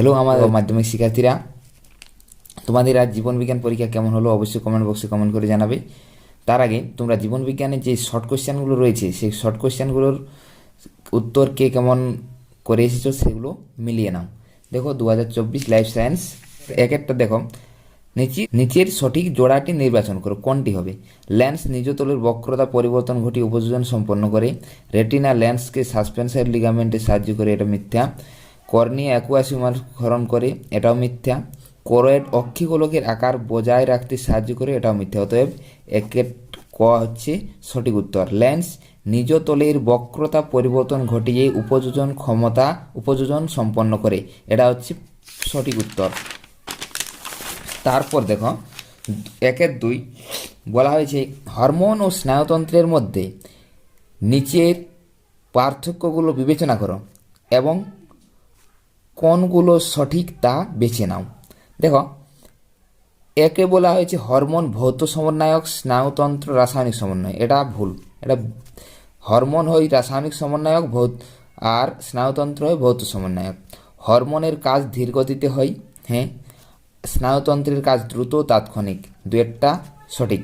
Hello আমার মাধ্যমিক শিক্ষার্থীরা। তোমাদের আজ জীবন বিজ্ঞান পরীক্ষা কেমন হলো অবশ্যই কমেন্ট বক্সে কমেন্ট করে জানাবে। তার আগে তোমরা জীবন বিজ্ঞানের যে শর্ট কোশ্চেনগুলো রয়েছে, সেই শর্ট কোশ্চেনগুলোর উত্তর কে কেমন করে এসেছ সেগুলো মিলিয়ে নাও। দেখো দু হাজার চব্বিশ লাইফ সায়েন্স এক একটা দেখো। নিচে, নিচের সঠিক জোড়াটি নির্বাচন করো, কোনটি হবে? লেন্স নিজতলের বক্রতা পরিবর্তন ঘটিয়ে উপযোজন সম্পন্ন করে। রেটিনা লেন্সকে সাসপেন্সার লিগামেন্টে সাহায্য করে, এটা মিথ্যা। কর্নিয়া অ্যাকুয়াসিমার ক্ষরণ করে, এটাও মিথ্যা। কোরয়েড অক্ষিগোলকের আকার বজায় রাখতে সাহায্য করে, এটাও মিথ্যা। অতএব একের ক হচ্ছে সঠিক উত্তর। লেন্স, নিজ তলের বক্রতা পরিবর্তন ঘটিয়ে উপযোজন ক্ষমতা, উপযোজন সম্পন্ন করে। এটা হচ্ছে সঠিক উত্তর। তারপর দেখো, একের দুই। বলা হয়েছে, হরমোন ও স্নায়ুতন্ত্রের মধ্যে নিচের পার্থক্যগুলো বিবেচনা করো এবং কোনগুলো সঠিক তা বেছে নাও। দেখো, একে বলা হয়েছে হরমোন ভৌত সমন্বয়ক, স্নায়ুতন্ত্র রাসায়নিক সমন্বয়। এটা ভুল। এটা হরমোন হয় রাসায়নিক সমন্বয়ক, ভৌত, আর স্নায়ুতন্ত্র হয় ভৌত সমন্বয়ক। হরমোনের কাজ ধীর গতিতে হয়? হ্যাঁ স্নায়ুতন্ত্রের কাজ দ্রুত, তাৎক্ষণিক। দু একটা সঠিক।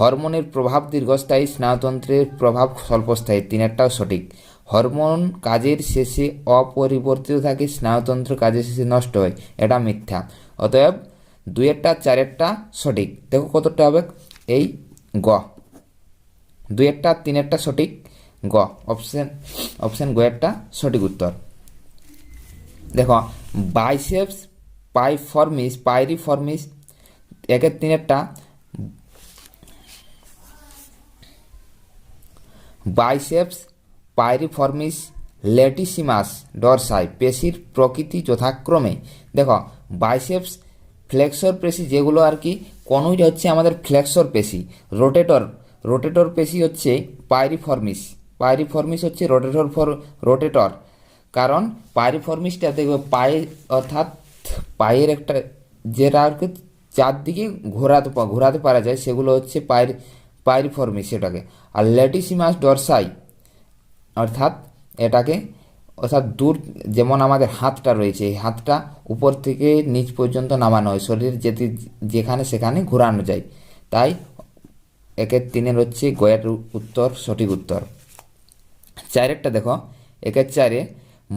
হরমোনের প্রভাব দীর্ঘস্থায়ী, স্নায়ুতন্ত্রের প্রভাব স্বল্পস্থায়ী। তিনেরটাও সঠিক। হরমোন কাজের শেষে অপরিবর্তিত থাকে, স্নায়ুতন্ত্র কাজের শেষে নষ্ট হয়। এটা মিথ্যা। অতএব দুইয়েরটা, চারেরটা সঠিক। দেখো কতটা হবে। এই গ। দুইয়েরটা, তিনেরটা সঠিক। গ। অপশন অপশন গয়েরটা সঠিক উত্তর। দেখো, বাইসেপস, পাইফর্মিস, পাইরিফর্মিস, একের তিনেরটা। বাইসেপস পাইরিফর্মিস লেটিসিমাস ডরসাই পেশির প্রকৃতি যথাক্রমে। দেখো, বাইসেপস ফ্লেক্সর পেশি যেগুলো আর কি, কোনোইটা হচ্ছে আমাদের ফ্লেক্সর পেশি। রোটেটর রোটেটর পেশি হচ্ছে পাইরিফর্মিস। পাইরিফর্মিস হচ্ছে রোটেটর ফর, রোটেটর। কারণ পাইরিফর্মিসটা দেখবে পায়ে অর্থাৎ পায়ের একটা যেটা আর কি চারদিকে ঘোরাতে ঘোরাতে পারা যায়, সেগুলো হচ্ছে পায়ের পাইরিফর্মিস সেটাকে। আর লেটিসিমাস ডরসাই অর্থাৎ এটাকে, অর্থাৎ দূর যেমন আমাদের হাতটা রয়েছে, এই হাতটা উপর থেকে নিচ পর্যন্ত নামানো হয়, শরীর যেতে যেখানে সেখানে ঘোরানো যায়। তাই একের তিনের হচ্ছে গয়ের উত্তর, সঠিক উত্তর। চারেরটা দেখো, একের চারে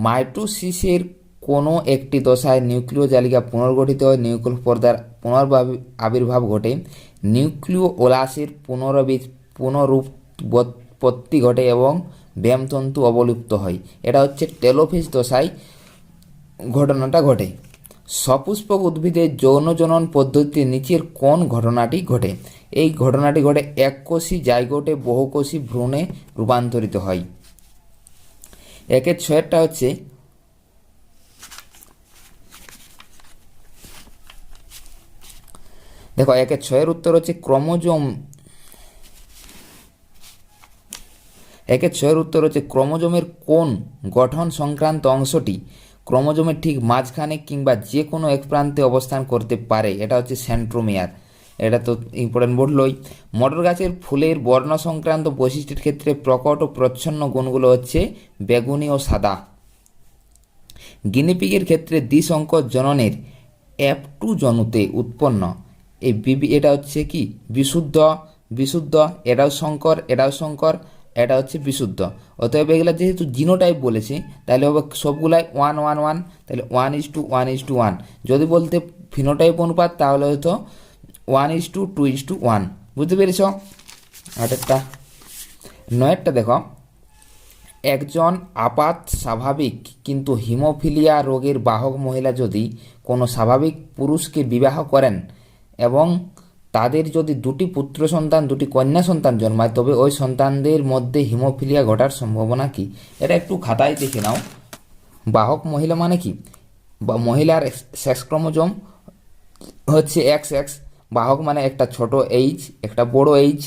মাইটোসিসের কোনো একটি দশায় নিউক্লিয় জালিকা পুনর্গঠিত হয়, নিউক্লিয় পর্দার পুনর্ভাব, আবির্ভাব ঘটে। নিউক্লিয় ওলাসের পুনরবি, পুনরুৎপত্তি ঘটে এবং ব্যায়ামতন্তু অবলুপ্ত হয়। এটা হচ্ছে টেলোফিস দশায় ঘটনাটা ঘটে। সপুষ্পক উদ্ভিদের যৌন জনন পদ্ধতিতে নিচের কোন ঘটনাটি ঘটে? এই ঘটনাটি ঘটে এককোষী জাইগোটে বহুকোষী ভ্রূণে রূপান্তরিত হয়। একের ছয়েরটা হচ্ছে দেখো, একের ছয়ের উত্তর হচ্ছে ক্রোমোজোম একের ছয়ের উত্তর হচ্ছে ক্রোমোজোমের কোন গঠন সংক্রান্ত অংশটি ক্রোমোজোমের ঠিক মাঝখানে কিংবা যে কোনো এক প্রান্তে অবস্থান করতে পারে। এটা হচ্ছে সেন্ট্রোমিয়ার। এটা তো ইম্পর্টেন্ট বললই। মটর গাছের ফুলের বর্ণ সংক্রান্ত বৈশিষ্ট্যের ক্ষেত্রে প্রকট ও প্রচ্ছন্ন গুণগুলো হচ্ছে বেগুনি ও সাদা। গিনিপিগের ক্ষেত্রে দ্বিসংকর জননের অ্যাপ টু জনুতে উৎপন্ন। এই বিবি, এটা হচ্ছে কি? বিশুদ্ধ বিশুদ্ধ, এটাও সংকর এটাও সংকর এটা হচ্ছে বিশুদ্ধ। অতএব এগুলো যেহেতু জিনোটাইপ বলেছি, তাহলে হবে সবগুলাই ওয়ান ওয়ান ওয়ান তাহলে one is to one is to one যদি বলতে ফিনোটাইপ অনুপাত, তাহলে হয়তো one is to two is to one বুঝতে পেরেছ? আটেরটা নয়েরটা দেখো। একজন আপাত স্বাভাবিক কিন্তু হিমোফিলিয়া রোগের বাহক মহিলা যদি কোনো স্বাভাবিক পুরুষকে বিবাহ করেন এবং তাদের যদি দুটি পুত্র সন্তান, দুটি কন্যা সন্তান জন্মায়, তবে ওই সন্তানদের মধ্যে হিমোফিলিয়া ঘটার সম্ভাবনা কি? এটা একটু খাতায় দেখে নাও। বাহক মহিলা মানে কি? বা মহিলার সেক্স ক্রোমোজোম হচ্ছে এক্স এক্স বাহক মানে একটা ছোট এইচ একটা বড় এইচ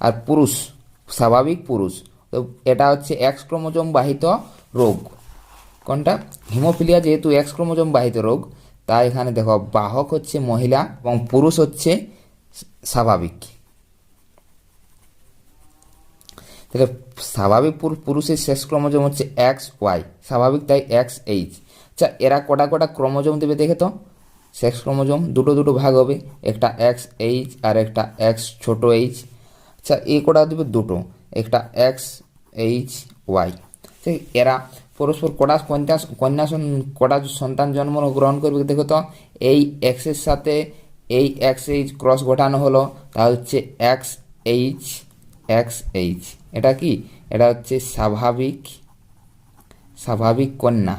আর পুরুষ, স্বাভাবিক পুরুষ। তো এটা হচ্ছে এক্স ক্রোমোজোম বাহিত রোগ। কোনটা? হিমোফিলিয়া যেহেতু এক্স ক্রোমোজোম বাহিত রোগ, তাই এখানে দেখো, বাহক হচ্ছে মহিলা এবং পুরুষ হচ্ছে স্বাভাবিক তাহলে স্বাভাবিক পুরু- পুরুষের শেষ ক্রোমোজোম হচ্ছে এক্স ওয়াই, স্বাভাবিক তাই এক্স এইচ। আচ্ছা এরা কটা কটা ক্রোমোজোম দেবে দেখে তো? সেক্স ক্রোমোজোম, দুটো দুটো ভাগ হবে, একটা এক্স এইচ আর একটা এক্স ছোট এইচ। আচ্ছা এ কটা দেবে? দুটো, একটা এক্স এইচ ওয়াই। এরা পরস্পর কটা কন্যা কন্যা কটা সন্তান জন্ম গ্রহণ করবে দেখো তো? এই এক্সের সাথে এই এক্স এইচ ক্রস ঘটানো হলো, তা হচ্ছে এক্স এইচ এক্স এইচ এটা কি? এটা হচ্ছে স্বাভাবিক স্বাভাবিক কন্যা।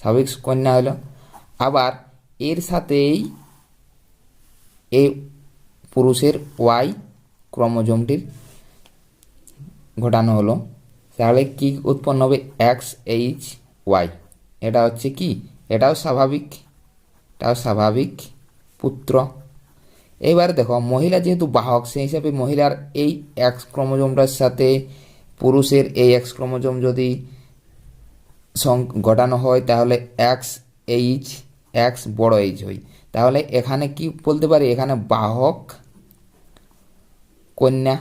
স্বাভাবিক কন্যা হলো। আবার এর সাথেই এই পুরুষের ওয়াই ক্রোমোজোমটির ঘটানো হলো। তাহলে কি উৎপন্ন হবে? এক্স এইচ ওয়াই এটা হচ্ছে কি? এটাও স্বাভাবিক এটাও স্বাভাবিক। পুত্র। এবার দেখো, মহিলা যেহেতু বাহক, সেই হিসাবে মহিলার এই এক্স ক্রোমোজোমটার সাথে পুরুষের এই এক্স ক্রোমোজোম যদি ঘটানো হয়, তাহলে এক্স এইচ এক্স বড় এইচ হয়। তাহলে এখানে কি বলতে পারি? এখানে বাহক কন্যা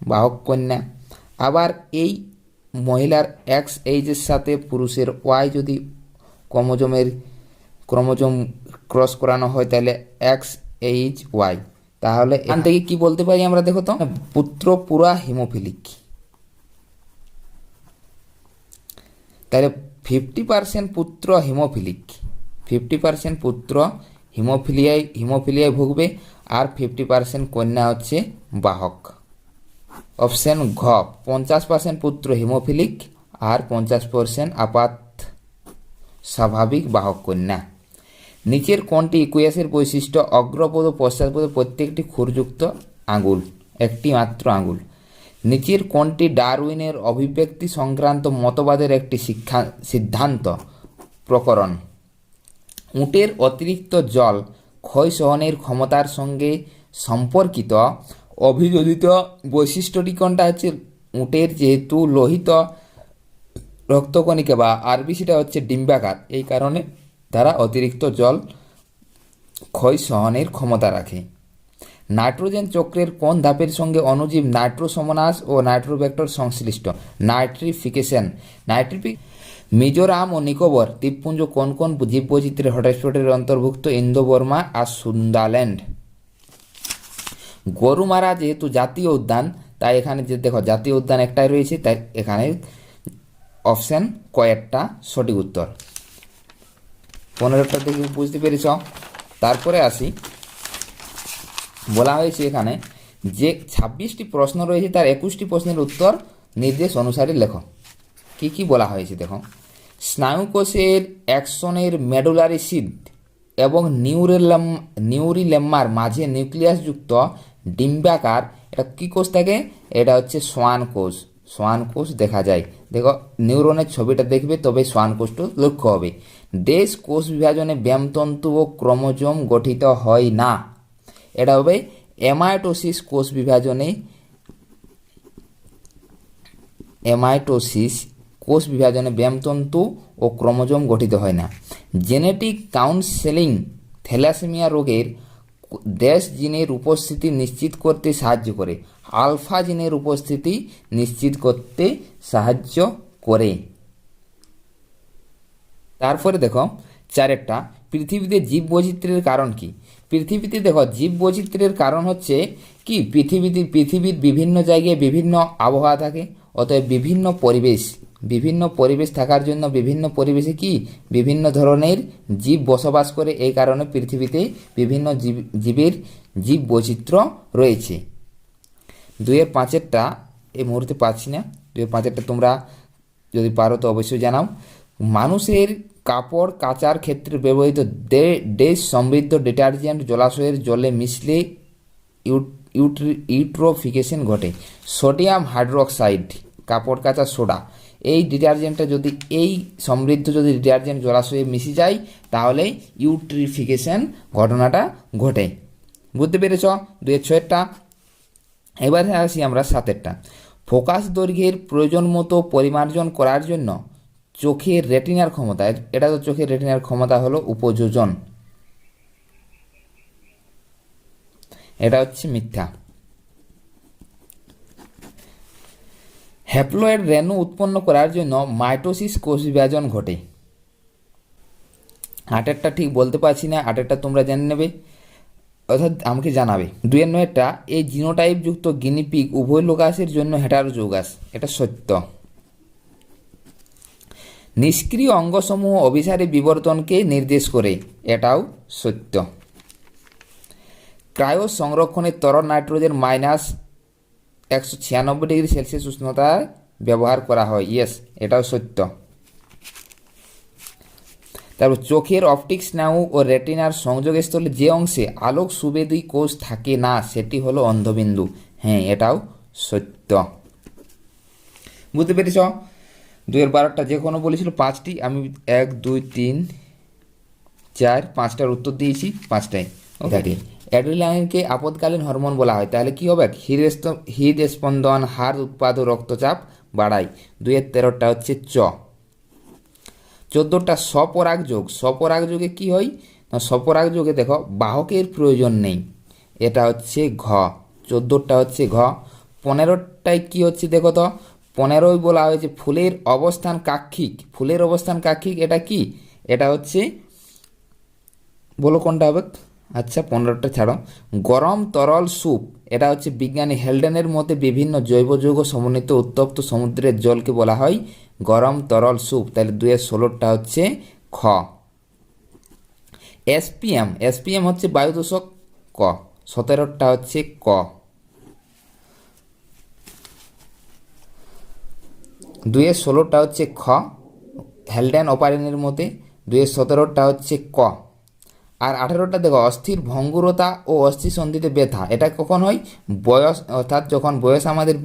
বাহক কন্যা। আবার এই মহিলার এক্স এইচের সাথে পুরুষের ওয়াই যদি ক্রোমোজোমের ক্রোমোজোম ক্রস করানো হয় তাহলে এক্স এইচ ওয়াই তাহলে এখান থেকে কি বলতে পারি আমরা দেখো তো? পুত্র পুরা হিমোফিলিক। তাহলে ফিফটি পার্সেন্ট পুত্র হিমোফিলিক। ফিফটি পার্সেন্ট পুত্র হিমোফিলিয়ায় হিমোফিলিয়ায় ভুগবে আর ফিফটি পার্সেন্ট কন্যা হচ্ছে বাহক। অপশন ঘ পঞ্চাশ পার্সেন্ট পুত্র হিমোফিলিক আর পঞ্চাশ পার্সেন্ট আপাত স্বাভাবিক বাহক কন্যা। নিচের কোনটি ইকুয়াসের বৈশিষ্ট্য অগ্রপদ ও পশ্চাৎপদ প্রত্যেকটি খুরযুক্ত আঙুল, একটি মাত্র আঙুল। নিচের কোনটি ডারউইনের অভিব্যক্তি সংক্রান্ত মতবাদের একটি শিক্ষা, সিদ্ধান্ত, প্রকরণ। উটের অতিরিক্ত জল ক্ষয় সহনের ক্ষমতার সঙ্গে সম্পর্কিত অভিযোজিত বৈশিষ্ট্যটি কোনটা হচ্ছে? উটের যেহেতু লোহিত রক্তকণিকা বা আরবিসিটা হচ্ছে ডিম্বাকার, এই কারণে তারা অতিরিক্ত জল ক্ষয় সহনের ক্ষমতা রাখে। নাইট্রোজেন চক্রের কোন ধাপের সঙ্গে অণুজীব নাইট্রোসমনাস ও নাইট্রোভেক্টর সংশ্লিষ্ট? নাইট্রিফিকেশন। নাইট্রিফি মিজোরাম ও নিকোবর দ্বীপপুঞ্জ কোন কোন জীব জীববৈচিত্র্যের হটস্পটের অন্তর্ভুক্ত ইন্দো বর্মা আর সুন্দাল্যান্ড গরুমারা যেহেতু জাতীয় উদ্যান, তাই এখানে যে দেখো, জাতীয় উদ্যান একটাই রয়েছে, তাই এখানে অপশান কয়েকটা সঠিক উত্তর। পনেরোটা দেখে বুঝতে পেরেছ? তারপরে আসি। বলা হয়েছে এখানে যে ছাব্বিশটি প্রশ্ন রয়েছে, তার একুশটি প্রশ্নের উত্তর নির্দেশ অনুসারে লেখো। কি কি বলা হয়েছে দেখো? স্নায়ুকোষের অ্যাকশনের মেডুলারি সিদ এবং নিউরেলাম, নিউরিলেম্মার মাঝে নিউক্লিয়াসযুক্ত ডিম্বাকার, এটা কী কোষ থাকে? এটা হচ্ছে সোয়ান কোষ। সোয়ান কোষ দেখা যায়। দেখো নিউরনের ছবিটা দেখবে, তবে সোয়ান কোষটা লক্ষ্য হবে। দেশ কোষ বিভাজনে ব্যামতন্তু ও ক্রোমোজোম গঠিত হয় না। এটা হবে এমাইটোসিস কোষ বিভাজনে এমাইটোসিস কোষ বিভাজনে ব্যামতন্তু ও ক্রোমোজোম গঠিত হয় না। জেনেটিক কাউন্সেলিং থ্যালাসেমিয়া রোগের দেশ জিনের উপস্থিতি নিশ্চিত করতে সাহায্য করে। আলফা জিনের উপস্থিতি নিশ্চিত করতে সাহায্য করে। তারপরে দেখো, চারেরটা, পৃথিবীতে জীব বৈচিত্র্যের কারণ কি? পৃথিবীতে দেখো জীব বৈচিত্র্যের কারণ হচ্ছে কি? পৃথিবীতে, পৃথিবীর বিভিন্ন জায়গায় বিভিন্ন আবহাওয়া থাকে, অতএব বিভিন্ন পরিবেশ বিভিন্ন পরিবেশ থাকার জন্য বিভিন্ন পরিবেশে কি বিভিন্ন ধরনের জীব বসবাস করে? এই কারণে পৃথিবীতে বিভিন্ন জীব, জীবের জীব বৈচিত্র্য রয়েছে। দুইয়ের পাঁচেরটা, এই মুহূর্তে পাচ্ছি না। দুয়ের পাঁচেরটা তোমরা যদি পারো তো অবশ্যই জানাও। মানুষের কাপড় কাচার ক্ষেত্রে ব্যবহৃত ডেস সমৃদ্ধ ডিটারজেন্ট জলাশয়ের জলে মিশলে ইউট, ইউট্রি, ইউট্রোফিকেশন ঘটে। সোডিয়াম হাইড্রোক্সাইড, কাপড় কাচা সোডা। এই ডিটারজেন্টটা যদি এই সমৃদ্ধ যদি ডিটারজেন্ট জলাশয়ে মিশে যায়, তাহলে ইউট্রিফিকেশন ঘটনাটা ঘটে। বুঝতে পেরেছ? দুয়ের ছয়েরটা এবারে আসি আমরা সাতেরটা। ফোকাস দৈর্ঘ্যের প্রয়োজন মতো পরিমার্জন করার জন্য চোখের রেটিনার ক্ষমতা এটা তো চোখের রেটিনার ক্ষমতা হলো উপযোজন। এটা হচ্ছে মিথ্যা। হ্যাপ্লয়েড রেণু উৎপন্ন করার জন্য মাইটোসিস কোষ বিভাজন ঘটে। আটেরটা ঠিক বলতে পারছি না আটেরটা তোমরা জেনে নেবে, অর্থাৎ আমাকে জানাবে। দুইয়ের নয়টা এই জিনোটাইপ যুক্ত গিনিপিগ উভয় লোকাসের জন্য হেটারোজৌগাস এটা সত্য। নিষ্ক্রিয় অঙ্গসমূহ অভিসারী বিবর্তনকে নির্দেশ করে, এটাও সত্য। ক্রায়ো সংরক্ষণের তরল নাইট্রোজেন মাইনাস একশো ছিয়ানব্বই ডিগ্রি সেলসিয়াস উষ্ণতায় ব্যবহার করা হয়। ইয়েস এটাও সত্য। তারপর চোখের অপটিক স্নায়ু ও রেটিনার সংযোগস্থলে যে অংশে আলোক সুবেদী কোষ থাকে না, সেটি হলো অন্ধবিন্দু। হ্যাঁ এটাও সত্য। বুঝতে পেরেছ? দুইয়ের বারোটা যে কোনো বলেছিল পাঁচটি। আমি এক, দুই, তিন, চার, পাঁচটার উত্তর দিয়েছি, পাঁচটাই। ওকে অ্যাড্রিনালিনকে আপদকালীন হরমোন বলা হয়। তাহলে কী হবে? হৃদ হৃদ স্পন্দন, হাড় উৎপাদ রক্তচাপ বাড়ায়। দুইয়ের তেরোটা হচ্ছে চ। চোদ্দোটা স্বপরাগ যোগ। স্বপরাগ যোগে কী হয়? না, স্বপরাগ যোগে দেখো, বাহকের প্রয়োজন নেই। এটা হচ্ছে ঘ। চোদ্দোটা হচ্ছে ঘ। পনেরোটায় কি হচ্ছে দেখো তো? পনেরোই বলা হয়েছে ফুলের অবস্থান কাক্ষিক। ফুলের অবস্থান কাক্ষিক এটা কি? এটা হচ্ছে, বলো কোনটা হবে? আচ্ছা পনেরোটা, ছাড়ো। গরম তরল স্যুপ, এটা হচ্ছে বিজ্ঞানী হেলডেনের মতে বিভিন্ন জৈব যৌগ সমন্বিত উত্তপ্ত সমুদ্রের জলকে বলা হয় গরম তরল স্যুপ। তাহলে দুয়ের ষোলোটা হচ্ছে খ। এসপিএম এসপিএম হচ্ছে বায়ু দূষক ক, সতেরোটা হচ্ছে ক। দুয়ের ষোলোটা হচ্ছে খ, হেলডেন অপারেনের মধ্যে দুয়ের সতেরোটা হচ্ছে ক। আর আঠেরোটা দেখো, অস্থির ভঙ্গুরতা ও অস্থি সন্ধিতে ব্যথা। এটা কখন হয়? বয়স, অর্থাৎ যখন বয়স আমাদের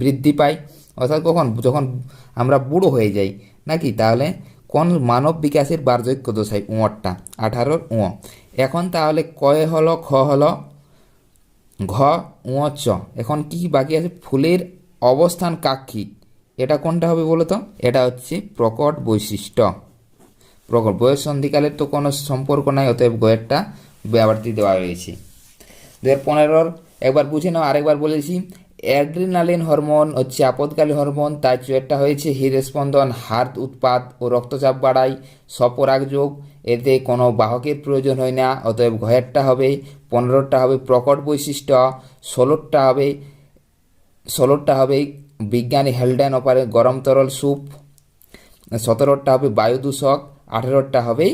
বৃদ্ধি পায়, অর্থাৎ কখন? যখন আমরা বুড়ো হয়ে যাই, নাকি? তাহলে কোন মানব বিকাশের বার্ধক্য দশায়? উঁয়রটা, আঠারোর উঁ। এখন তাহলে কয়ে হলো, খ হলো, ঘ, উঁ, চ। এখন কি কি বাকি আছে? ফুলের অবস্থান কাক্ষিক এটা কোনটা হবে বলো তো? এটা হচ্ছে প্রকট বৈশিষ্ট্য। প্রকট বয়স সন্ধিকালের তো কোনো সম্পর্ক নাই, অতএব গয়েরটা ব্যাপারটি দেওয়া রয়েছে দু হাজার পনেরোর একবার বুঝে নাও, আরেকবার বলেছি অ্যাড্রিনালিন হরমোন হচ্ছে আপদকালীন হরমোন, তাই চুয়েরটা হয়েছে, হৃদস্পন্দন হার্ট উৎপাদ ও রক্তচাপ বাড়ায় স্বপরাগ যোগ, এতে কোনো বাহকের প্রয়োজন হয় না, অতএব ঘয়েরটা হবে পনেরোটা হবে প্রকট বৈশিষ্ট্য ষোলোটা হবে ষোলোটা হবে বিজ্ঞানী হেলডেন অপারে গরম তরল স্যুপ সতেরোটা হবে বায়ু দূষক আঠেরোটা হবে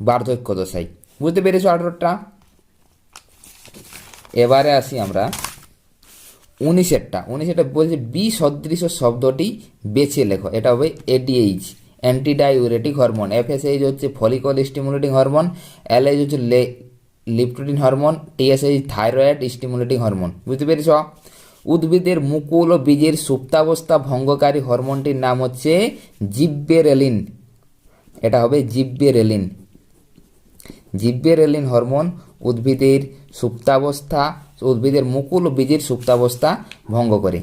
বার্ধক্য দশাই। বুঝতে পেরেছ আঠেরোটা? এবারে আসি আমরা। উনিশেরটা। উনিশেরটা বলছে বি সদৃশ শব্দটি বেছে লেখো। এটা হবে এডিএইচ অ্যান্টিডাইউরেটিক হরমোন এফএসএইচ হচ্ছে ফলিকল স্টিমুলেটিং হরমোন এলএইচ হচ্ছে লে লিপটোটিন hormone TSH thyroid stimulating hormone বুঝতে পেরেছ? উদ্ভিদের মুকুল ও বীজের সুপ্তাবস্থা ভঙ্গকারী হরমোনটির নাম হচ্ছে জিব্বেরেলিন। এটা হবে জিব্বেরেলিন জিব্বেরেলিন হরমোন উদ্ভিদের সুপ্তাবস্থা, উদ্ভিদের মুকুল ও বীজের সুপ্তাবস্থা ভঙ্গ করে।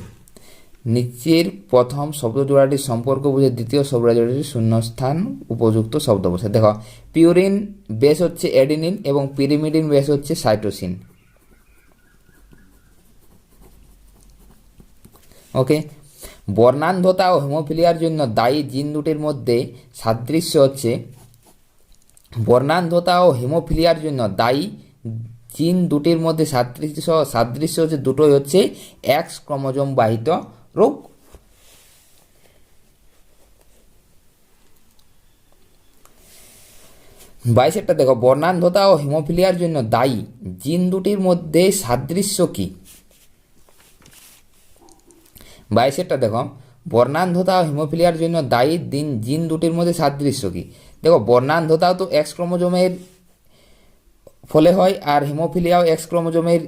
নিচের প্রথম শব্দজোড়াটির সম্পর্ক বুঝে দ্বিতীয় শব্দজোড়াটির শূন্যস্থান উপযুক্ত শব্দ বসে দেখো, পিউরিন বেস হচ্ছে এডিনিন এবং পিরিমিডিন বেস হচ্ছে সাইটোসিন। ওকে বর্ণান্ধতা ও হেমোফিলিয়ার জন্য দায়ী জিন দুটির মধ্যে সাদৃশ্য হচ্ছে। বর্ণান্ধতা ও হেমোফিলিয়ার জন্য দায়ী জিন দুটির মধ্যে সাদৃশ্য সাদৃশ্য হচ্ছে দুটোই হচ্ছে এক্স ক্রোমোজোম বাহিত রোগ। বাইশেরটা দেখো, বর্ণান্ধতা ও হেমোফিলিয়ার জন্য দায়ী জিন দুটির মধ্যে সাদৃশ্য কি? বাইশেরটা দেখো, বর্ণান্ধতা ও হিমোফিলিয়ার জন্য দায়ী দিন জিন দুটির মধ্যে সাদৃশ্য কী? দেখো বর্ণান্ধতাও তো এক্স ক্রোমোজোমের ফলে হয় আর হিমোফিলিয়াও এক্স ক্রোমোজোমের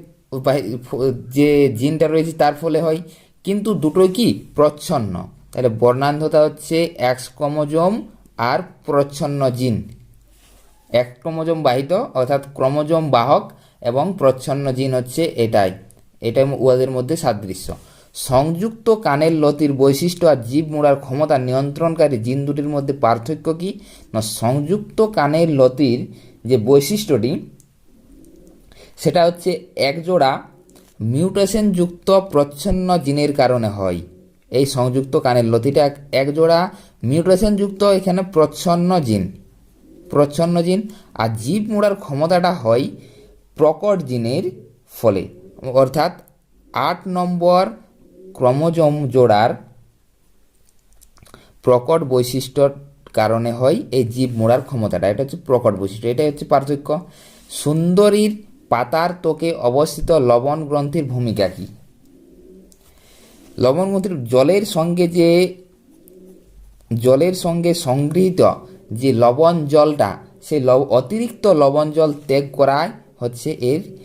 যে জিনটা রয়েছে তার ফলে হয়। কিন্তু দুটোই কি? প্রচ্ছন্ন। তাহলে বর্ণান্ধতা হচ্ছে এক্স ক্রোমোজোম আর প্রচ্ছন্ন জিন। এক ক্রোমোজোম বাহিত, অর্থাৎ ক্রোমোজোম বাহক এবং প্রচ্ছন্ন জিন হচ্ছে এটাই। এটাই উহাদের মধ্যে সাদৃশ্য। সংযুক্ত কানের লতির বৈশিষ্ট্য আর জীব মোড়ার ক্ষমতা নিয়ন্ত্রণকারী জিন দুটির মধ্যে পার্থক্য কি? না, সংযুক্ত কানের লতির যে বৈশিষ্ট্যটি, সেটা হচ্ছে একজোড়া মিউটেশনযুক্ত প্রচ্ছন্ন জিনের কারণে হয়। এই সংযুক্ত কানের লতিটা এক- একজোড়া মিউটেশনযুক্ত এখানে প্রচ্ছন্ন জিন প্রচ্ছন্ন জিন। আর জীব মোড়ার ক্ষমতাটা হয় প্রকট জিনের ফলে। অর্থাৎ আট নম্বর ক্রোমোজোম জোড়ার প্রকট বৈশিষ্ট্যর কারণে হয় এই জীব মোড়ার ক্ষমতাটা। এটা হচ্ছে প্রকট বৈশিষ্ট্য। এটাই হচ্ছে পার্থক্য। সুন্দরীর পাতার ত্বকে অবস্থিত লবণ গ্রন্থির ভূমিকা কী? লবণ গ্রন্থির জলের সঙ্গে যে, জলের সঙ্গে সংগৃহীত যে লবণ জলটা, সেই লব অতিরিক্ত লবণ জল ত্যাগ করায় হচ্ছে এর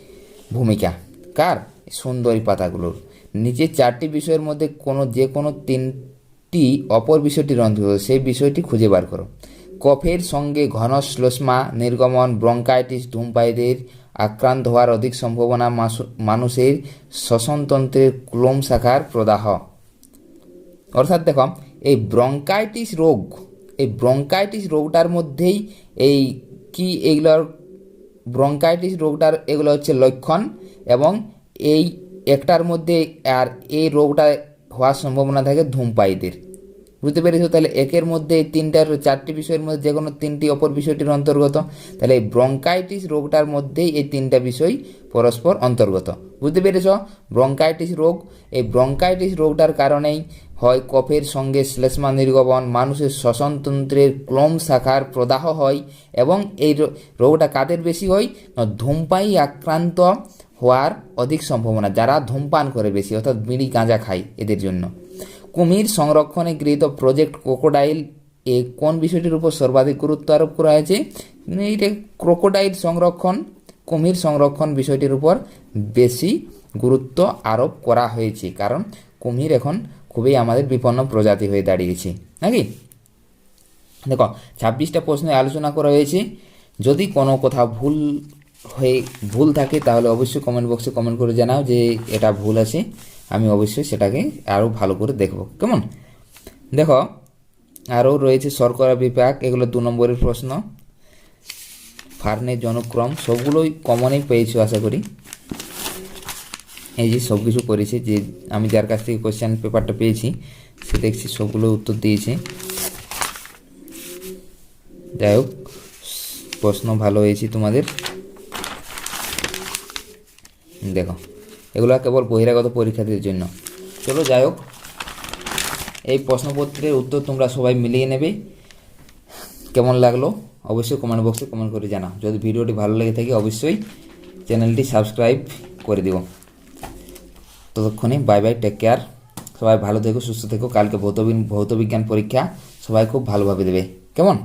ভূমিকা। কার? সুন্দরী পাতাগুলোর। নিচে চারটি বিষয়ের মধ্যে কোনো যে কোনো তিনটি অপর বিষয়টির অন্তর্গত সেই বিষয়টি খুঁজে বার করো। কফের সঙ্গে ঘন শ্লেষ্মা, নির্গমন, ব্রঙ্কাইটিস, ধূমপায়ীদের আক্রান্ত হওয়ার অধিক সম্ভাবনা মানুষের শ্বসনতন্ত্রের ক্লোম শাখার প্রদাহ। অর্থাৎ দেখো, এই ব্রঙ্কাইটিস রোগ, এই ব্রঙ্কাইটিস রোগটার মধ্যেই এই কি এগুলোর, ব্রঙ্কাইটিস রোগটার, এগুলো হচ্ছে লক্ষণ এবং এই একটার মধ্যে আর এই রোগটা হওয়ার সম্ভাবনা থাকে ধূমপায়ীদের। বুঝতে পেরেছ? তাহলে একের মধ্যে এই তিনটার চারটি বিষয়ের মধ্যে যে কোনো তিনটি অপর বিষয়টির অন্তর্গত। তাহলে এই ব্রঙ্কাইটিস রোগটার মধ্যেই এই তিনটা বিষয় পরস্পর অন্তর্গত। বুঝতে পেরেছ? ব্রঙ্কাইটিস রোগ, এই ব্রঙ্কাইটিস রোগটার কারণেই হয় কফের সঙ্গে শ্লেষ্মা নির্গমন, মানুষের শ্বসনতন্ত্রের ক্লোম শাখার প্রদাহ হয় এবং এই রোগটা কাদের বেশি হয়? না, ধূমপায়ী আক্রান্ত হওয়ার অধিক সম্ভাবনা, যারা ধূমপান করে বেশি, অর্থাৎ বিড়ি, গাঁজা খায় এদের জন্য। কুমির সংরক্ষণে গৃহীত প্রজেক্ট ক্রোকোডাইল এ কোন বিষয়টির উপর সর্বাধিক গুরুত্ব আরোপ করা হয়েছে? এইটা ক্রোকোডাইল সংরক্ষণ, কুমির সংরক্ষণ বিষয়টির উপর বেশি গুরুত্ব আরোপ করা হয়েছে, কারণ কুমির এখন খুবই আমাদের বিপন্ন প্রজাতি হয়ে দাঁড়িয়েছে, নাকি? দেখো, ছাব্বিশটা প্রশ্নে আলোচনা করা হয়েছে, যদি কোনো কথা ভুল হয়ে ভুল থাকে, তাহলে অবশ্যই কমেন্ট বক্সে কমেন্ট করে জানাও যে এটা ভুল আছে। আমি অবশ্যই সেটাকে আরও ভালো করে দেখব। কেমন? দেখো আরও রয়েছে শর্করা বিপাক, এগুলো দু নম্বরের প্রশ্ন। ফার্নের জনক্রম, সবগুলোই কমনই পেয়েছ আশা করি। এই যে সব কিছু করেছে, যে আমি যার কাছ থেকে কোশ্চেন পেপারটা পেয়েছি, সে দেখছি সবগুলো উত্তর দিয়েছে। যাই হোক, প্রশ্ন ভালো হয়েছে তোমাদের। দেখো, এগুলো কেবল বহিরাগত পরীক্ষার্থীদের জন্য। চলো যাই হোক, এই প্রশ্নপত্রের উত্তর তোমরা সবাই মিলিয়ে নেবে। কেমন লাগল? অবশ্যই কমেন্ট বক্সে কমেন্ট করে জানাও। যদি ভিডিওটি ভালো লেগে থাকে, অবশ্যই চ্যানেলটি সাবস্ক্রাইব করে দিও। ততক্ষণে বাই বাই টেক কেয়ার সবাই ভালো থেকো, সুস্থ থেকো। কালকে ভৌত ভৌত বিজ্ঞান পরীক্ষা সবাই খুব ভালোভাবে দেবে। কেমন?